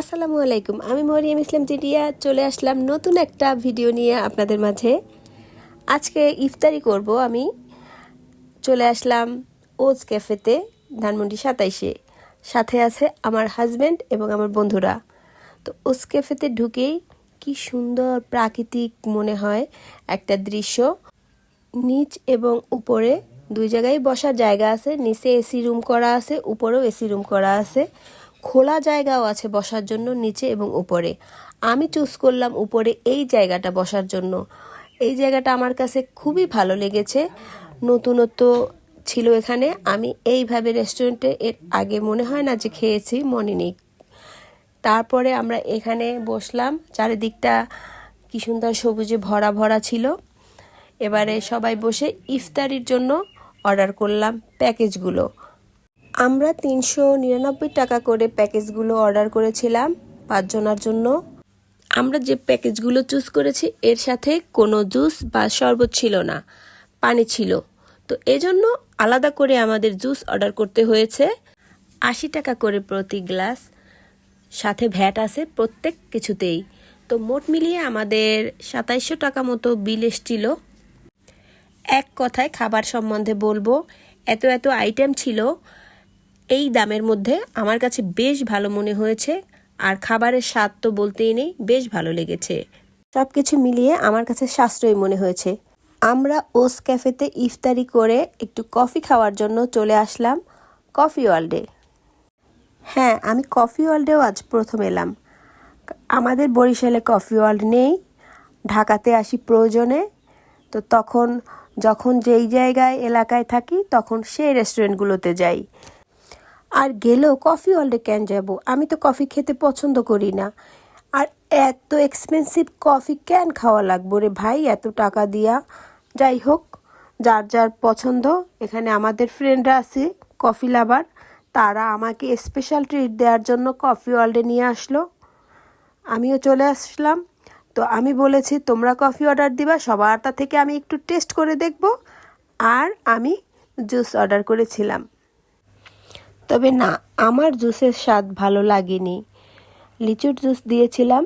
আসসালামু আলাইকুম, আমি মরিয়াম ইসলাম জিডিয়া চলে আসলাম নতুন একটা ভিডিও নিয়ে আপনাদের মাঝে। আজকে ইফতারি করব আমি। চলে আসলাম ওজ ক্যাফেতে, ধানমন্ডি সাতাইশে। সাথে আছে আমার হাজব্যান্ড এবং আমার বন্ধুরা। তো ওজ ক্যাফেতে ঢুকেই কি সুন্দর প্রাকৃতিক মনে হয় একটা দৃশ্য। নিচ এবং উপরে দুই জায়গায় বসার জায়গা আছে, নিচে এসি রুম করা আছে, উপরেও এসি রুম করা আছে। খোলা জায়গাও আছে বসার জন্য নিচে এবং উপরে। আমি চুজ করলাম উপরে এই জায়গাটা বসার জন্য। এই জায়গাটা আমার কাছে খুবই ভালো লেগেছে। নতুনত্ব ছিল এখানে। আমি এইভাবে রেস্টুরেন্টে এর আগে মনে হয় না যে খেয়েছি, মনে নেই। তারপরে আমরা এখানে বসলাম। চারিদিকটা কি সুন্দর সবুজে ভরা ভরা ছিল। এবারে সবাই বসে ইফতারির জন্য অর্ডার করলাম প্যাকেজগুলো। আমরা তিনশো নিরানব্বই টাকা করে প্যাকেজগুলো অর্ডার করেছিলাম পাঁচজনার জন্য। আমরা যে প্যাকেজগুলো চুজ করেছি, এর সাথে কোনো জুস বা শরবত ছিল না, পানি ছিল। তো এজন্য আলাদা করে আমাদের জুস অর্ডার করতে হয়েছে। আশি টাকা করে প্রতি গ্লাস, সাথে ভ্যাট আছে প্রত্যেক কিছুতেই। তো মোট মিলিয়ে আমাদের সাতাইশশো টাকা মতো বিল এসছিল। এক কথায় খাবার সম্বন্ধে বলব, এত এত আইটেম ছিল এই দামের মধ্যে আমার কাছে বেশ ভালো মনে হয়েছে, আর খাবারের স্বাদ তো বলতেই নেই, বেশ ভালো লেগেছে। সব কিছু মিলিয়ে আমার কাছে সাশ্রয়ী মনে হয়েছে। আমরা ওস ক্যাফেতে ইফতারি করে একটু কফি খাওয়ার জন্য চলে আসলাম কফি ওয়ার্ল্ডে হ্যাঁ আমি কফি ওয়ার্ল্ডেও আজ প্রথম এলাম। আমাদের বরিশালে কফি ওয়ার্ল্ড নেই, ঢাকাতে আসি প্রয়োজনে। তো তখন, যখন যেই জায়গায় এলাকায় থাকি, তখন সেই রেস্টুরেন্টগুলোতে যাই। আর গেলেও কফি ওয়ার্ল্ডে কেন যাব? আমি তো কফি খেতে পছন্দ করি না। আর এত এক্সপেন্সিভ কফি কেন খাওয়া লাগবো রে ভাই? এত টাকা দিয়া। যাই হোক, যার যার পছন্দ, এখানে আমাদের ফ্রেন্ডরা আছে কফি লাভার তারা আমাকে স্পেশাল ট্রিট দেওয়ার জন্য কফি ওয়ার্ল্ডে নিয়ে আসলো। আমিও চলে আসলাম। তো আমি বলেছি, তোমরা কফি অর্ডার দিবা, সবার তা থেকে আমি একটু টেস্ট করে দেখব। আর আমি জুস অর্ডার করেছিলাম। তবে না, আমার জুসের স্বাদ ভালো লাগেনি। লিচুর জুস দিয়েছিলাম।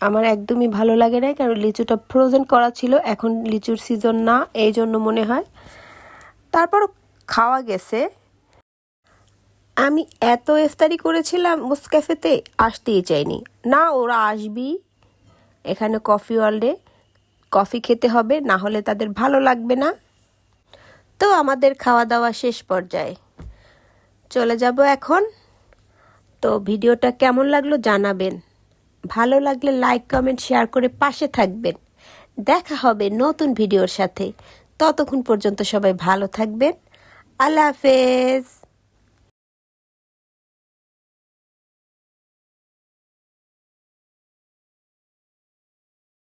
আমার একদমই ভালো লাগে না কারণ লিচুটা ফ্রোজেন করা ছিল। এখন লিচুর সিজন না, এই জন্য মনে হয়। তারপর খাওয়া গেছে। আমি এত ইফতারি করেছিলাম মুস ক্যাফেতে আসতেই চাইনি। না, ওরা আসবি এখানে কফি ওয়ার্ল্ডে কফি খেতে হবে, না হলে তাদের ভালো লাগবে না। তো আমাদের খাওয়া দাওয়া শেষ পর্যায়ে। চলে যাব এখন। তো ভিডিওটা কেমন লাগল জানাবেন। ভালো লাগলে লাইক, কমেন্ট, শেয়ার করে পাশে থাকবেন। দেখা হবে নতুন ভিডিওর সাথে। ততক্ষণ পর্যন্ত সবাই ভালো থাকবেন। আল্লাহ হাফেজ।